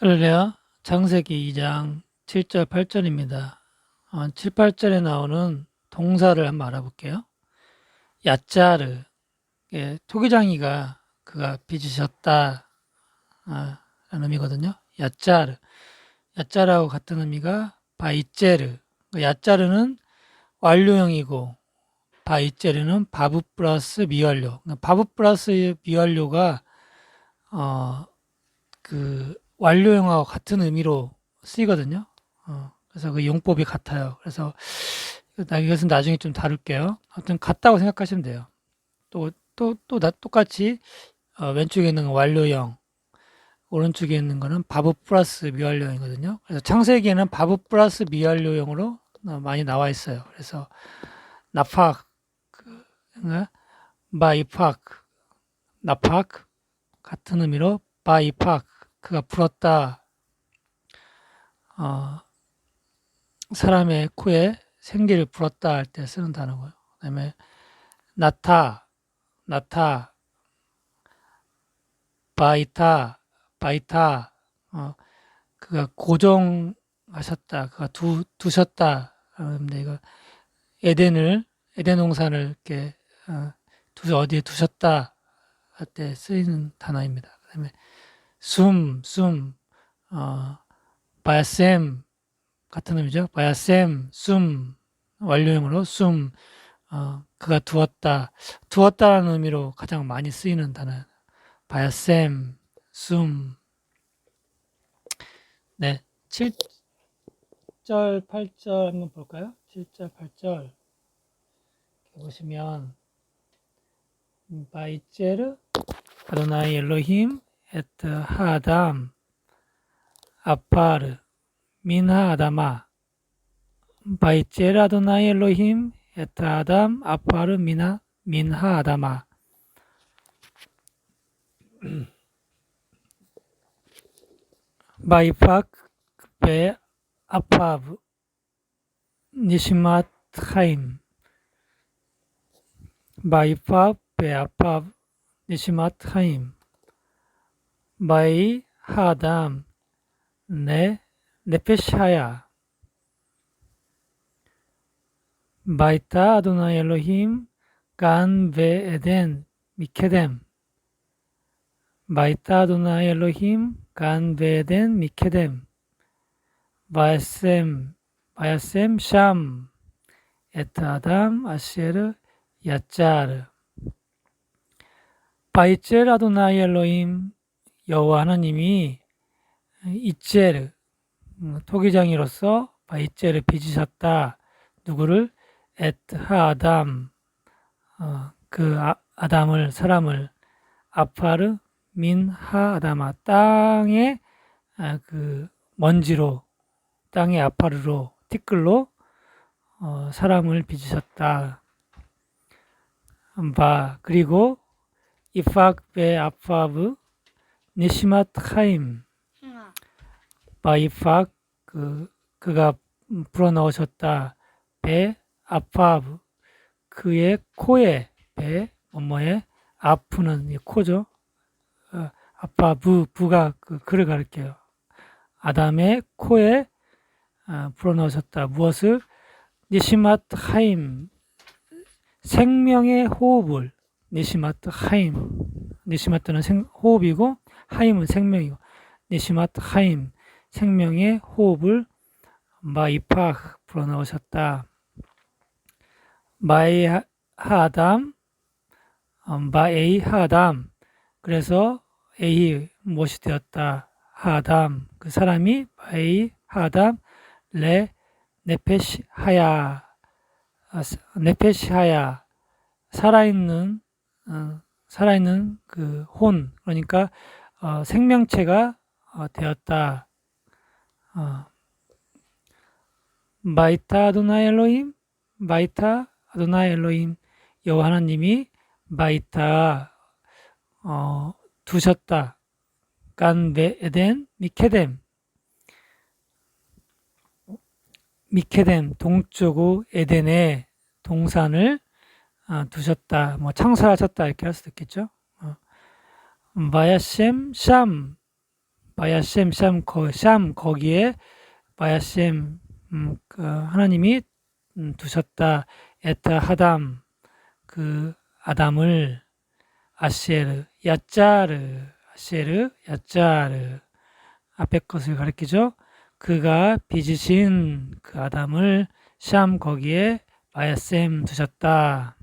할렐루야 창세기 2장 7절 8절입니다. 어, 7, 8절에 나오는 동사를 한번 알아볼게요. 야짜르 예, 토기장이가 그가 빚으셨다 아, 라는 의미거든요. 야짜르 야짜르하고 같은 의미가 바이제르 그 야짜르는 완료형이고 바이제르는 바브 플러스 미완료 그러니까 바브 플러스 미완료가 어, 그 완료형하고 같은 의미로 쓰이거든요. 어, 그래서 그 용법이 같아요. 그래서 나- 이것은 나중에 좀 다룰게요. 아무튼 같다고 생각하시면 돼요. 또, 또, 또, 나, 똑같이, 어, 왼쪽에 있는 건 완료형, 오른쪽에 있는 거는 바브 플러스 미완료형이거든요. 그래서 창세기에는 바브 플러스 미완료형으로 어, 많이 나와 있어요. 그래서, 나팍, 그, 바이팍, 나팍, 같은 의미로 바이팍, 그가 불었다. 어, 사람의 코에 생기를 불었다 할 때 쓰는 단어고요. 그 다음에 나타, 나타, 바이타, 바이타, 어, 그가 고정하셨다, 그가 두, 두셨다. 근데 이거 에덴을 에덴 동산을 이렇게 어, 두 어디에 두셨다 할 때 쓰이는 단어입니다. 그 다음에 숨, 숨, 어, 바야셈 같은 의미죠. 바야셈, 숨, 완료형으로 숨, 어, 그가 두었다. 두었다라는 의미로 가장 많이 쓰이는 단어. 바야셈, 숨. 네. 7절, 8절 한번 볼까요? 7절, 8절. 보시면, 바이제르, 아도나이 엘로힘, 에트 하담, 아파르, 민 하 아다마, 바이제르 아도나이 엘로힘, 에트 하담, 아파르, 미나, 민 하 아다마. 바이팍, 베, 아파브, 니시맛 하임, 바이팍, 베, 아파브, 니시맛 하임, 바이, 하담, 네, 네페샤야, 바이타 아도나이 엘로힘 간 베 에덴 미케뎀. 바이타 아도나이 엘로힘 간 베 에덴 미케뎀. 바야셈 바야셈 샴. 에트 아담 아시에르 야짜르. 바이첼 아도나이 엘로힘 여호와 하나님이 이체르 음, 토기장이로서 바이체를 빚으셨다. 누구를 에트 하담 어, 그 아, 아담을 사람을 아파르 민 하아다마 땅의 아, 그 먼지로 땅의 아파르로 티끌로 어, 사람을 빚으셨다. 바 그리고 이팍 베 아파브 니시맛 하임 바이팍 그 그가 불어 넣으셨다. 배 아파브 그의 코에 배 뭐뭐에 아프는 이 코죠. 어, 아파브 부가 그 그를 가리켜요. 아담의 코에 아, 불어 넣으셨다. 무엇을 니시마트 하임 생명의 호흡을 니시마트 하임 니시마트는 생, 호흡이고 하임은 생명이고 니시마트 하임 생명의 호흡을 마이팍 불어넣으셨다. 마이 하담, 마에이 하담. 그래서 에이 무엇이 되었다. 하담 그 사람이 마에이 하담 레 네페시 하야 네페시 하야 살아있는 어, 살아있는 그 혼 그러니까 어, 생명체가 어, 되었다. 어, 마이타 아도나이 엘로힘 마이타 아도나이 엘로힘 여호와 하나님이 마이타 어, 두셨다. 간베 에덴 미케뎀 미케뎀 동쪽의 에덴에 동산을 아, 두셨다. 뭐 창설하셨다 이렇게 할 수도 있겠죠. 어. 바야셈 샴 바야셈 샴, 거, 샴 거기에 바야셈 음, 그 하나님이 음, 두셨다 에타 하담 그 아담을 아시에르 야짜르 아시에르 야짜르 앞에 것을 가리키죠. 그가 빚으신 그 아담을 샴 거기에 바야셈 두셨다.